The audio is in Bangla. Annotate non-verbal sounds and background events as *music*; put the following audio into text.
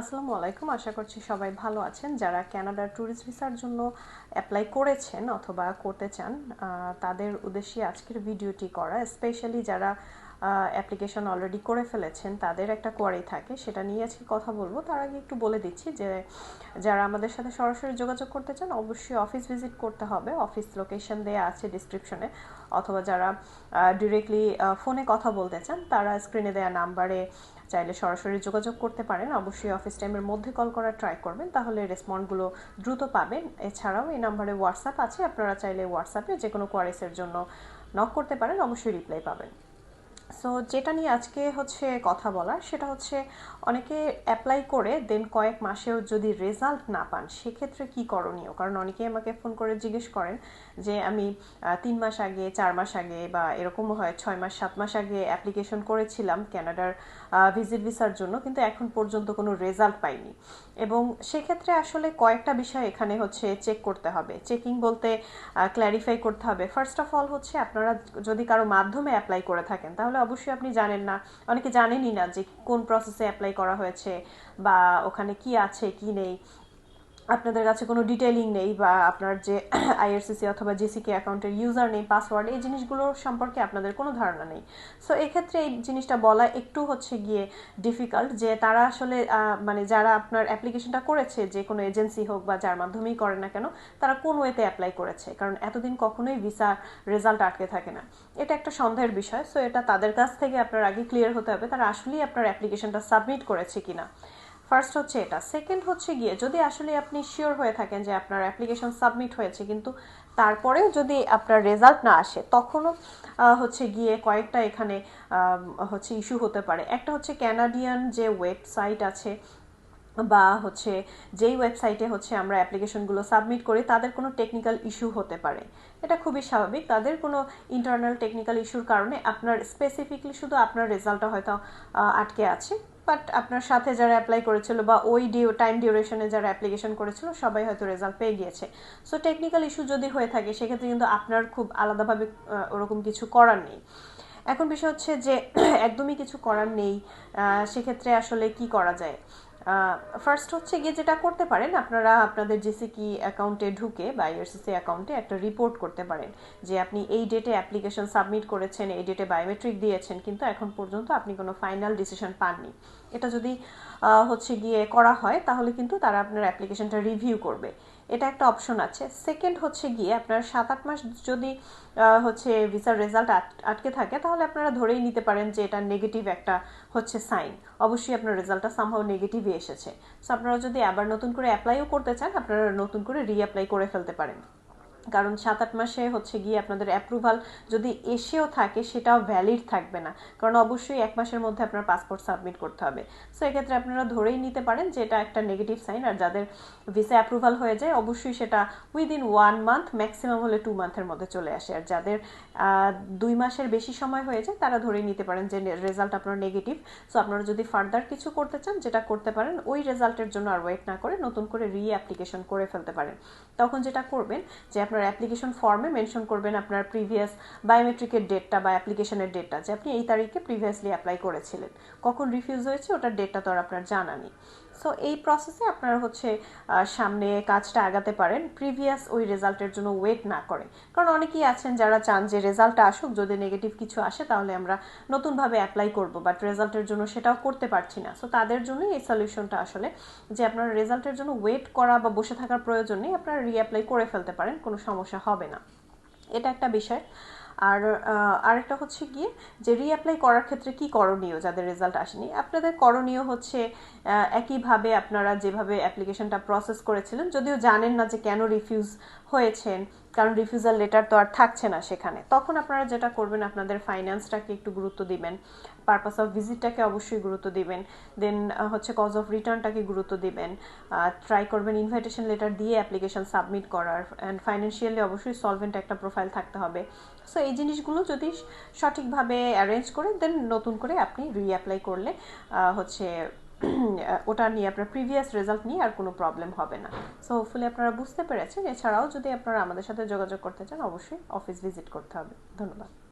আসসালামু আলাইকুম। আশা করছি সবাই ভালো আছেন। যারা ক্যানাডার ট্যুরিস্ট ভিসার জন্য অ্যাপ্লাই করেছেন অথবা করতে চান তাদের উদ্দেশ্যে আজকের ভিডিওটি করা। স্পেশালি যারা অ্যাপ্লিকেশন অলরেডি করে ফেলেছেন, তাদের একটা কোয়ারি থাকে, সেটা নিয়ে আজকে কথা বলব। তার আগে একটু বলে দিচ্ছি যে, যারা আমাদের সাথে সরাসরি যোগাযোগ করতে চান, অবশ্যই অফিস ভিজিট করতে হবে। অফিস লোকেশন দেওয়া আছে ডিসক্রিপশনে অথবা যারা ডিরেক্টলি ফোনে কথা বলতে চান, তারা স্ক্রিনে দেওয়া নাম্বারে চাইলে সরাসরি যোগাযোগ করতে পারেন। অবশ্যই অফিস টাইমের মধ্যে কল করার ট্রাই করবেন, তাহলে রেসপন্ডগুলো দ্রুত পাবেন। এছাড়াও এই নাম্বারে হোয়াটসঅ্যাপ আছে, আপনারা চাইলে হোয়াটসঅ্যাপে যে কোনো কোয়ারিসের জন্য নক করতে পারেন, অবশ্যই রিপ্লাই পাবেন। সো যেটা নিয়ে আজকে হচ্ছে কথা বলার, সেটা হচ্ছে অনেকে অ্যাপ্লাই করে দেন কয়েক মাসেও যদি রেজাল্ট না পান, সেক্ষেত্রে কি করণীয়? কারণ অনেকে আমাকে ফোন করে জিজ্ঞেস করেন যে, আমি তিন মাস আগে, চার মাস আগে বা এরকমও হয়, ছয় মাস, সাত মাস আগে অ্যাপ্লিকেশন করেছিলাম ক্যানাডার ভিজিট ভিসার জন্য, কিন্তু এখন পর্যন্ত কোনো রেজাল্ট পাইনি। এবং সেক্ষেত্রে আসলে কয়েকটা বিষয় এখানে হচ্ছে চেক করতে হবে। চেকিং বলতে ক্ল্যারিফাই করতে হবে। ফার্স্ট অফ অল হচ্ছে আপনারা যদি কারও মাধ্যমে অ্যাপ্লাই করে থাকেন, তাহলে অবশ্যই আপনি জানেন না। অনেকে জানেনই না যে কোন প্রসেসে অ্যাপ্লাই করা হয়েছে বা ওখানে কি আছে, কি নেই। আপনাদের কাছে কোনো ডিটেলিং নেই বা আপনার যে *clears throat* আইআরসিসি অথবা জিসিকে অ্যাকাউন্টের ইউজার নেই পাসওয়ার্ড এই জিনিসগুলোর সম্পর্কে আপনাদের কোনো ধারণা নেই। সো এক্ষেত্রে এই জিনিসটা বলা একটু হচ্ছে গিয়ে ডিফিকাল্ট যে তারা আসলে মানে যারা আপনার অ্যাপ্লিকেশনটা করেছে, যে কোনো এজেন্সি হোক বা যার মাধ্যমেই করে না কেন, তারা কোন ওয়েতে অ্যাপ্লাই করেছে? কারণ এতদিন কখনোই ভিসা রেজাল্ট আটকে থাকে না। এটা একটা সন্দেহের বিষয়। সো এটা তাদের কাছ থেকে আপনার আগে ক্লিয়ার হতে হবে তারা আসলেই আপনার অ্যাপ্লিকেশনটা সাবমিট করেছে কিনা। ফার্স্ট হচ্ছে এটা। সেকেন্ড হচ্ছে গিয়ে, যদি আসলে আপনি শিওর হয়ে থাকেন যে আপনার অ্যাপ্লিকেশন সাবমিট হয়েছে, কিন্তু তারপরেও যদি আপনার রেজাল্ট না আসে, তখনও হচ্ছে গিয়ে কয়েকটা এখানে হচ্ছে ইস্যু হতে পারে। একটা হচ্ছে ক্যানাডিয়ান যে ওয়েবসাইট আছে, বা হচ্ছে যেই ওয়েবসাইটে হচ্ছে আমরা অ্যাপ্লিকেশনগুলো সাবমিট করি, তাদের কোনো টেকনিক্যাল ইস্যু হতে পারে। এটা খুবই স্বাভাবিক। তাদের কোনো ইন্টারনাল টেকনিক্যাল ইস্যুর কারণে আপনার স্পেসিফিকলি শুধু আপনার রেজাল্টটা হয়তো আটকে আছে। বাট আপনার সাথে যারা অ্যাপ্লাই করেছিল বা ওই ডিউ টাইম ডিউরেশনে যারা অ্যাপ্লিকেশন করেছিল, সবাই হয়তো রেজাল্ট পেয়ে গিয়েছে। সো টেকনিক্যাল ইস্যু যদি হয়ে থাকে, সেক্ষেত্রে কিন্তু আপনার খুব আলাদাভাবে ওরকম কিছু করার নেই। এখন বিষয় হচ্ছে যে, *clears throat* একদমই কিছু করার নেই। সেক্ষেত্রে আসলে কি করা যায়? ফার্স্ট হচ্ছে গিয়ে যেটা করতে পারেন, আপনারা আপনাদের জিসিকি অ্যাকাউন্টে ঢুকে বা আইআরসিসি অ্যাকাউন্টে একটা রিপোর্ট করতে পারেন যে আপনি এই ডেটে অ্যাপ্লিকেশন সাবমিট করেছেন, এই ডেটে বায়োমেট্রিক দিয়েছেন, কিন্তু এখন পর্যন্ত আপনি কোনো ফাইনাল ডিসিশন পাননি। এটা যদি হচ্ছে গিয়ে করা হয়, তাহলে কিন্তু তারা আপনার অ্যাপ্লিকেশনটা রিভিউ করবে। এটা একটা অপশন আছে। সেকেন্ড হচ্ছে গিয়ে আপনার সাত আট মাস যদি হচ্ছে ভিসার রেজাল্ট আটকে থাকে, তাহলে আপনারা ধরেই নিতে পারেন যে এটা নেগেটিভ একটা হচ্ছে সাইন অবশ্যই আপনার রেজাল্টটা সামহাও নেগেটিভই এসেছে। সো আপনারা যদি আবার নতুন করে অ্যাপ্লাইও করতে চান, আপনারা নতুন করে রিঅ্যাপ্লাই করে ফেলতে পারেন। কারণ সাত আট মাসে হচ্ছে গিয়ে আপনাদের অ্যাপ্রুভাল যদি এসেও থাকে, সেটাও ভ্যালিড থাকবে না। কারণ অবশ্যই এক মাসের মধ্যে আপনার পাসপোর্ট সাবমিট করতে হবে। সো এক্ষেত্রে আপনারা ধরেই নিতে পারেন যে এটা একটা নেগেটিভ সাইন আর যাদের ভিসা অ্যাপ্রুভাল হয়ে যায়, অবশ্যই সেটা উইদিন ওয়ান মান্থ ম্যাক্সিমাম হলে টু মান্থের মধ্যে চলে আসে। আর যাদের দুই মাসের বেশি সময় হয়ে যায়, তারা ধরেই নিতে পারেন যে রেজাল্ট আপনার নেগেটিভ সো আপনারা যদি ফার্দার কিছু করতে চান, যেটা করতে পারেন, ওই রেজাল্টের জন্য আর ওয়েট না করে নতুন করে রি অ্যাপ্লিকেশন করে ফেলতে পারেন। তখন যেটা করবেন যে আপনার অ্যাপ্লিকেশন ফর্মে মেনশন করবেন আপনার প্রিভিয়াস বায়োমেট্রিকের ডেটটা বা অ্যাপ্লিকেশনের ডেটটা যে আপনি এই তারিখে প্রিভিয়াসলি অ্যাপ্লাই করেছিলেন। কখন রিফিউজ হয়েছে ওটার ডেটটা তো আর আপনার জানা নেই। সো এই প্রসেসে আপনারা হচ্ছে সামনে কাজটা আগাতে পারেন প্রিভিয়াস ওই রেজাল্টের জন্য ওয়েট না করে। কারণ অনেকেই আছেন যারা চান যে রেজাল্টটা আসুক, যদি নেগেটিভ কিছু আসে তাহলে আমরা নতুনভাবে অ্যাপ্লাই করব বাট রেজাল্টের জন্য সেটাও করতে পারছি না। সো তাদের জন্যই এই সলিউশনটা আসলে, যে আপনারা রেজাল্টের জন্য ওয়েট করা বা বসে থাকার প্রয়োজন নেই, আপনারা রিঅ্যাপ্লাই করে ফেলতে পারেন, কোনো সমস্যা হবে না। এটা একটা বিষয়। আর আরেকটা হচ্ছে গিয়ে যে রিঅ্যাপ্লাই করার ক্ষেত্রে কি করণীয় যাদের রেজাল্ট আসেনি? আপনাদের করণীয় হচ্ছে একইভাবে আপনারা যেভাবে অ্যাপ্লিকেশনটা প্রসেস করেছিলেন, যদিও জানেন না যে কেন রিফিউজ হয়েছেন। কারণ রিফিউজাল লেটার তো আর থাকছে না সেখানে। তখন আপনারা যেটা করবেন, আপনাদের ফাইন্যান্সটাকে একটু গুরুত্ব দিবেন। পারপাস অফ ভিজিটটাকে অবশ্যই গুরুত্ব দিবেন। দেন হচ্ছে কজ অফ রিটার্নটাকে গুরুত্ব দিবেন। ট্রাই করবেন ইনভাইটেশন লেটার দিয়ে অ্যাপ্লিকেশন সাবমিট করার। অ্যান্ড ফাইন্যান্সিয়ালি অবশ্যই সলভেন্ট একটা প্রোফাইল থাকতে হবে। সো এই জিনিসগুলো যদি সঠিকভাবে অ্যারেঞ্জ করে দেন নতুন করে আপনি রিঅ্যাপ্লাই করলে হচ্ছে *clears throat* ওটা নিয়ে আপনার প্রিভিয়াস রেজাল্ট নিয়ে আর কোনো প্রবলেম হবে না। সো হোপফুলি আপনারা বুঝতে পেরেছেন। এছাড়াও যদি আপনারা আমাদের সাথে যোগাযোগ করতে চান, অবশ্যই অফিস ভিজিট করতে হবে। ধন্যবাদ।